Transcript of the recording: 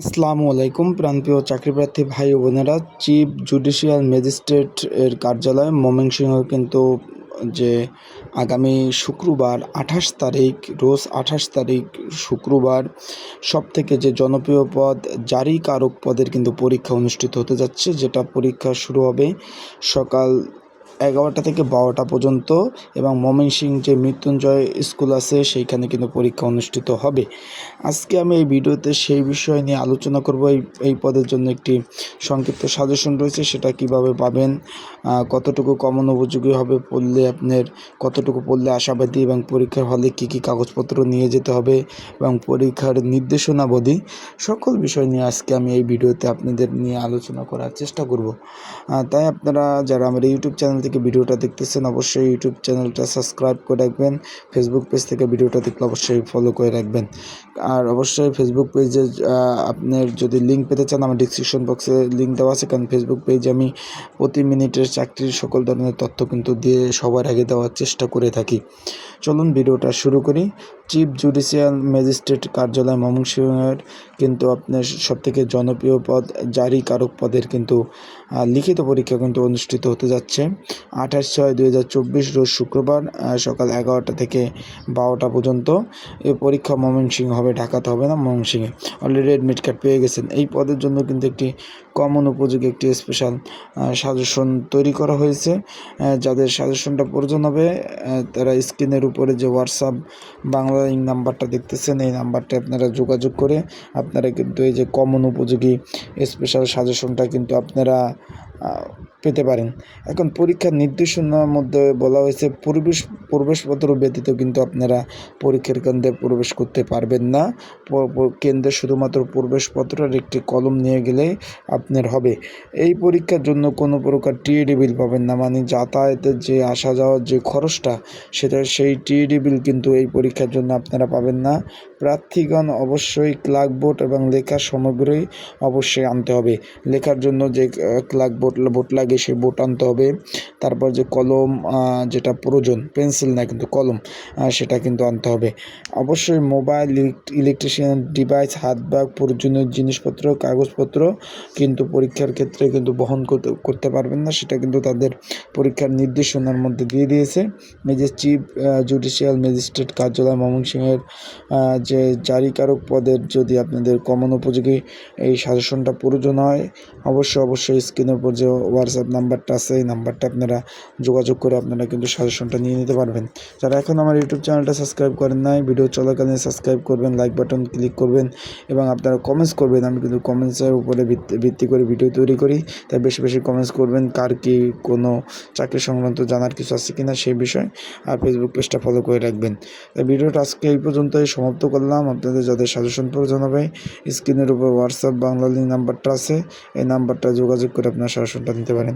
আসসালামু আলাইকুম, প্রাণপ্রিয় চাকরিপ্রার্থী ভাই ও বোনেরা। চিফ জুডিশিয়াল ম্যাজিস্ট্রেট এর কার্যালয় ময়মনসিংহ কিন্তু যে আগামী শুক্রবার আঠাশ তারিখ, রোজ আঠাশ তারিখ শুক্রবার সব থেকে যে জনপ্রিয় পদ জারি কারক পদের কিন্তু পরীক্ষা অনুষ্ঠিত হতে যাচ্ছে, যেটা পরীক্ষা শুরু হবে সকাল এগারোটা থেকে বারোটা পর্যন্ত এবং ময়মনসিংহ যে মৃত্যুঞ্জয় স্কুল আছে, সেইখানে কিন্তু পরীক্ষা অনুষ্ঠিত হবে। আজকে আমি এই ভিডিওতে সেই বিষয় নিয়ে আলোচনা করব। এই এই পদের জন্য একটি সংক্ষিপ্ত সাজেশন রয়েছে, সেটা কীভাবে পাবেন কতটুকু কমন উপযোগী হবে পড়লে আপনার, কতটুকু পড়লে আশাবাদী এবং পরীক্ষার হলে কী কী কাগজপত্র নিয়ে যেতে হবে এবং পরীক্ষার নির্দেশনাবলী, সকল বিষয় নিয়ে আজকে আমি এই ভিডিওতে আপনাদের নিয়ে আলোচনা করার চেষ্টা করব। তাই আপনারা যারা আমার ইউটিউব চ্যানেল থেকে ভিডিওটা দেখতেছেন, অবশ্যই ইউটিউব চ্যানেলটা সাবস্ক্রাইব করে রাখবেন। ফেসবুক পেজ থেকে ভিডিওটা দেখলে অবশ্যই ফলো করে রাখবেন। আর অবশ্যই ফেসবুক পেজে আপনার যদি লিঙ্ক পেতে চান, আমার ডিসক্রিপশন বক্সে লিঙ্ক দেওয়া আছে। কারণ ফেসবুক পেজে আমি প্রতি মিনিটের চাকরির সকল ধরনের তথ্য কিন্তু দিয়ে সবার আগে দেওয়ার চেষ্টা করে থাকি। চলুন ভিডিওটা শুরু করি। চিফ জুডিশিয়াল ম্যাজিস্ট্রেট কার্যালয় ময়মনসিংহের কিন্তু আপনার সবথেকে জনপ্রিয় পদ, জারি কারক পদের কিন্তু লিখিত পরীক্ষা কিন্তু অনুষ্ঠিত হতে যাচ্ছে। আঠাশ ছয় দুই হাজার চব্বিশ রোজ শুক্রবার সকাল এগারোটা থেকে বারোটা পর্যন্ত। এই পরীক্ষা ময়মনসিংহ হবে, ঢাকাতে হবে না, ময়মনসিংহে। অলরেডি অ্যাডমিট কার্ড পেয়ে গেছেন। এই পদের জন্য কিন্তু একটি কমন উপযোগী একটি স্পেশাল সাজেশন তৈরি করা হয়েছে। যাদের সাজেশনটা প্রয়োজন হবে তারা স্ক্রিনের উপরে যে হোয়াটসঅ্যাপ বাংলা এই নাম্বারটা দেখতেছেন, এই নাম্বারটা আপনারা যোগাযোগ করে আপনারা কিন্তু এই যে কমন উপযোগী স্পেশাল সাজেশনটা কিন্তু আপনারা পেতে পারেন। এখন পরীক্ষার নির্দেশনার মধ্যে বলা হয়েছে, প্রবেশ, প্রবেশপত্র ব্যতীত কিন্তু আপনারা পরীক্ষার কেন্দ্রে প্রবেশ করতে পারবেন না। কেন্দ্রে শুধুমাত্র প্রবেশপত্র আর একটি কলম নিয়ে গেলেই আপনার হবে। এই পরীক্ষার জন্য কোনো প্রকার টিএডি বিল পাবেন না মানে যাতায়াতের যে আসা যাওয়ার যে খরচটা, সেটা, সেই টিএডি বিল কিন্তু এই পরীক্ষার জন্য আপনারা পাবেন না। প্রার্থীগণ অবশ্যই ক্লার্ক বোর্ড এবং লেখার সামগ্রী অবশ্যই আনতে হবে। লেখার জন্য যে ক্লার্ক বোর্ড বোর্ড লাগে সেই বোর্ড আনতে হবে। তারপর যে কলম যেটা প্রয়োজন পেন্সিল না কিন্তু কলম সেটা কিন্তু আনতে হবে। অবশ্যই মোবাইল ইলেকট্রিশিয়ান ডিভাইস হাত ব্যাগ, প্রয়োজনীয় জিনিসপত্র, কাগজপত্র কিন্তু পরীক্ষার ক্ষেত্রে কিন্তু বহন করতে পারবেন না। সেটা কিন্তু তাদের পরীক্ষার নির্দেশনার মধ্যে দিয়ে দিয়েছে। এই চিফ জুডিশিয়াল ম্যাজিস্ট্রেট কার্যালয় ময়মনসিংহের যে জারিকারক পদের যদি আপনাদের কমন উপযোগী এই সাজেশনটা প্রয়োজন হয়, অবশ্যই অবশ্যই স্ক্রিনের উপর যে হোয়াটসঅ্যাপ নাম্বারটা আছে, এই নাম্বারটা আপনারা যোগাযোগ করে আপনারা কিন্তু সাজেশনটা নিয়ে নিতে পারবেন। যারা এখন আমার ইউটিউব চ্যানেলটা সাবস্ক্রাইব করেন নাই ভিডিও চলাকালীন সাবস্ক্রাইব করবেন লাইক বাটন ক্লিক করবেন এবং আপনারা কমেন্টস করবেন, আমি কিন্তু কমেন্টসের উপরে ভিত্তি করে ভিডিও তৈরি করি। তাই বেশি বেশি কমেন্টস করবেন, কার কি কোনো চাকরি সংক্রান্ত জানার কিছু আছে কিনা সেই বিষয়, আর ফেসবুক পেজটা ফলো করে রাখবেন। তাই ভিডিওটা আজকে এই পর্যন্তই সমাপ্ত করলাম। আপনাদের যাদের সাজেশন প্রয়োজন হবে স্ক্রিনের উপর হোয়াটসঅ্যাপ বাংলা লিঙ্ক নাম্বারটা আছে, এই নাম্বারটা যোগাযোগ করে আপনার সাজেশনটা নিতে পারেন।